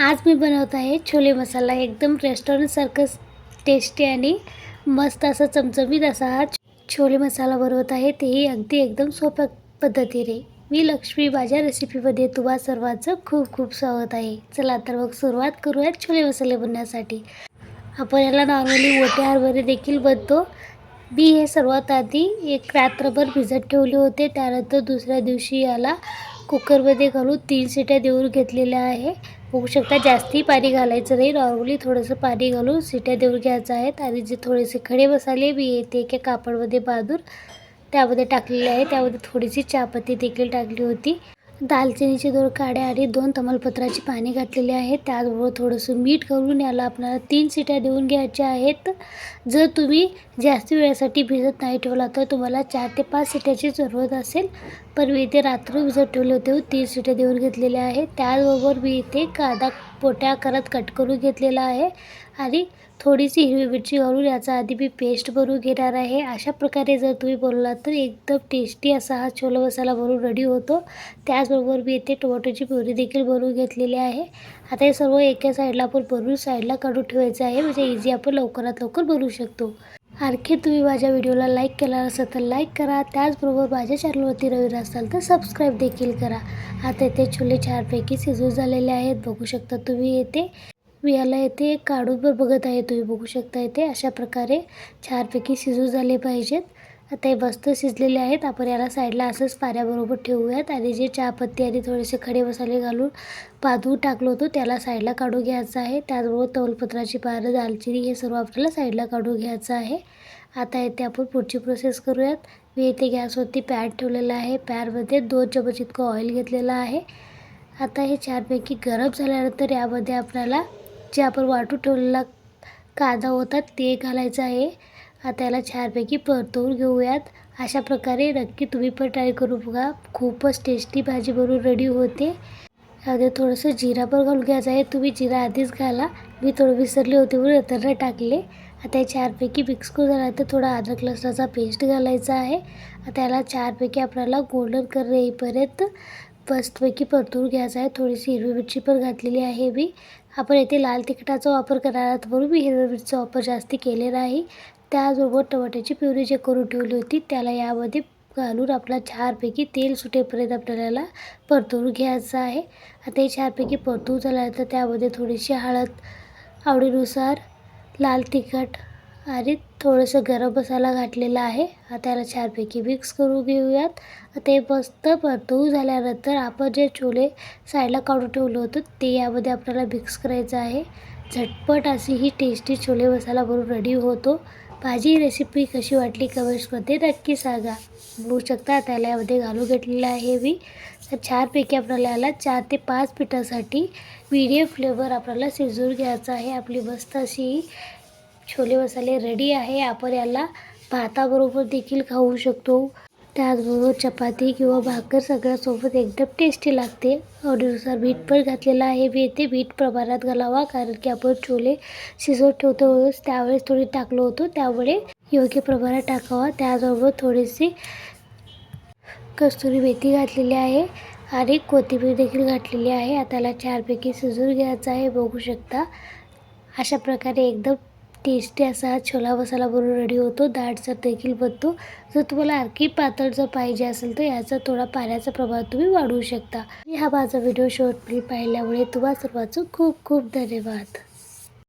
आज मी बनवत आहे छोले मसाला एकदम रेस्टॉरंटसारखं टेस्टी आणि मस्त असा चमचमीत असा हा छोले मसाला बनवत आहे. तेही अगदी एकदम सोप्या पद्धतीने. मी लक्ष्मी माझ्या रेसिपीमध्ये तुम्हा सर्वांचं खूप खूप स्वागत आहे. चला तर मग सुरुवात करूयात छोले मसाले बनण्यासाठी आपण याला नॉर्मली मोठे हरभरे देखील बनतो. मी हे सर्वात आधी एक रात्रभर भिजत ठेवले होते. त्यानंतर दुसऱ्या दिवशी याला कुकरमध्ये घालून तीन सिट्या देऊन घेतलेल्या आहे. बघू शकता जास्ती पाणी घालायचं नाही. नॉर्मली थोडंसं पाणी घालून सिट्या देऊन घ्यायचं आहेत आणि जे थोडेसे खडे मसाले मी येते एका कापडमध्ये बांधून त्यामध्ये टाकलेले आहे. त्यामध्ये थोडीशी चहापत्ती देखील टाकली होती. दालचिनीचे दोन काड्या आणि दोन तमालपत्राची पाणी घातलेली आहेत. त्याचबरोबर थोडंसं मीठ घालून याला आपल्याला तीन सिट्या देऊन घ्यायच्या आहेत. जर तुम्ही जास्त वेळासाठी भिजत नाही ठेवला तर तुम्हाला चार ते पाच सिट्याची जरूरत असेल. पण मी इथे रात्र भिजत ठेवले होते तीन सिट्या देऊन घेतलेल्या आहेत. त्याचबरोबर मी इथे कांदा पोट्या करत कट करून घेतलेला आहे. आणि थोडीशी हिरवी मिरची घालून याचा आधी मी पेस्ट बनवून घेणार आहे. अशा प्रकारे जर तुम्ही बनवलात तर एकदम टेस्टी असा हा छोला मसाला बनवून रेडी होतो. त्याचबरोबर मी इथे टोमॅटोची प्युरी देखील बनवून घेतलेली आहे. आता हे सर्व एका साईडला आपण बनवून साईडला काढून ठेवायचं आहे. म्हणजे इझी आपण लवकरात लवकर बनवू शकतो. आणखी तुम्ही माझ्या व्हिडिओला लाईक केला असेल तर लाईक करा. त्याचबरोबर माझ्या चॅनलवरती नवीन असाल तर सबस्क्राईब देखील करा. आता इथे छोले छानपैकी सिजू झालेले आहेत. बघू शकता तुम्ही येते मी याला येथे काढून पण बघत आहे. तुम्ही बघू शकता इथे अशा प्रकारे छानपैकी शिजू झाले पाहिजेत. आता हे मस्त शिजलेले आहेत. आपण याला साईडला असंच पाण्याबरोबर ठेवूयात. आणि जे चहापत्ती आणि थोडेसे खडे मसाले घालून पादू टाकलो होतो त्याला साईडला काढून घ्यायचं आहे. त्याचबरोबर तवलपत्राची पानं दालचिनी हे सर्व आपल्याला साईडला काढून घ्यायचं आहे. आता येथे आपण पुढची प्रोसेस करूयात. मी इथे गॅसवरती पॅन ठेवलेला आहे. पॅनमध्ये दोन चमच इतकं ऑइल घेतलेलं आहे. आता हे छानपैकी गरम झाल्यानंतर यामध्ये आपल्याला जे आपण वाटून ठेवलेला कांदा होता ते घालायचं आहे. आता याला छानपैकी परतवून घेऊयात. अशा प्रकारे नक्की तुम्ही पण ट्राय करू बघा. खूपच टेस्टी भाजी बनवून रेडी होते. आता थोडंसं जिरा पण घालून घ्यायचं आहे. तुम्ही जिरा आधीच घाला. मी थोडं विसरले होते म्हणून नंतर टाकले. आता हे चारपैकी मिक्स करून झाला. तर थोडा अद्रक लसणाचा पेस्ट घालायचा आहे. आता याला चारपैकी आपल्याला गोल्डन कलर येईपर्यंत मस्तपैकी परतून घ्यायचा आहे. थोडीशी हिरवी मिरची पण घातलेली आहे मी. आपण येथे लाल तिखटाचा वापर करणार आहात म्हणून मी हिरव्या मिरचीचा वापर जास्ती केलेला नाही. त्याचबरोबर टमाट्याची प्युरी जे करून ठेवली होती त्याला यामध्ये घालून आपला चारपैकी तेल सुटेपर्यंत आपल्याला परतून घ्यायचं आहे. आता हे छानपैकी परतून झाल्यानंतर त्यामध्ये थोडीशी हळद आवडीनुसार लाल तिखट आणि थोडंसं गरम मसाला घातलेला आहे. आता याला छानपैकी मिक्स करून घेऊयात. ते मस्त परतवून झाल्यानंतर आपण जे छोले साईडला काढून ठेवलं होतं ते यामध्ये आपल्याला मिक्स करायचं आहे. झटपट अशी ही टेस्टी छोले मसाला बनवून रेडी होतो. भाजी रेसिपी कशी वाटली कमेंट्समध्ये नक्की सांगा. बघू शकता त्याला यामध्ये घालून घेतलेलं आहे मी. तर छानपैकी आपल्याला याला चार ते पाच पिठासाठी मिडियम फ्लेवर आपल्याला शिजवून घ्यायचं आहे. आपली मस्त अशी छोले मसाले रेडी आहे. आपण याला भाताबरोबर देखील खाऊ शकतो. त्याचबरोबर चपाती किंवा भाकर सगळ्यासोबत एकदम टेस्टी लागते. आवडीनुसार मीठ पण घातलेलं आहे. मी येथे मीठ प्रमाणात घालावा कारण की आपण छोले शिजवत ठेवतो त्यावेळेस थोडी टाकलो होतो. त्यामुळे योग्य प्रमाणात टाकावा. त्याचबरोबर थोडीशी कस्तुरी मेथी घातलेली आहे आणि कोथिंबीर देखील घातलेली आहे. आता चारपैकी शिजून घ्यायचं आहे. बघू शकता. अशा प्रकारे एकदम टेस्टी असा छोला मसाला बनवून रेडी होतो. दाटसर देखील बनतो. जर तुम्हाला आणखी पातळ जर पाहिजे असेल तर याचा थोडा पाण्याचा प्रभाव तुम्ही वाढवू शकता. हा माझा व्हिडिओ शॉर्ट पाहिल्यामुळे तुम्हा सर्वांचं खूप खूप धन्यवाद.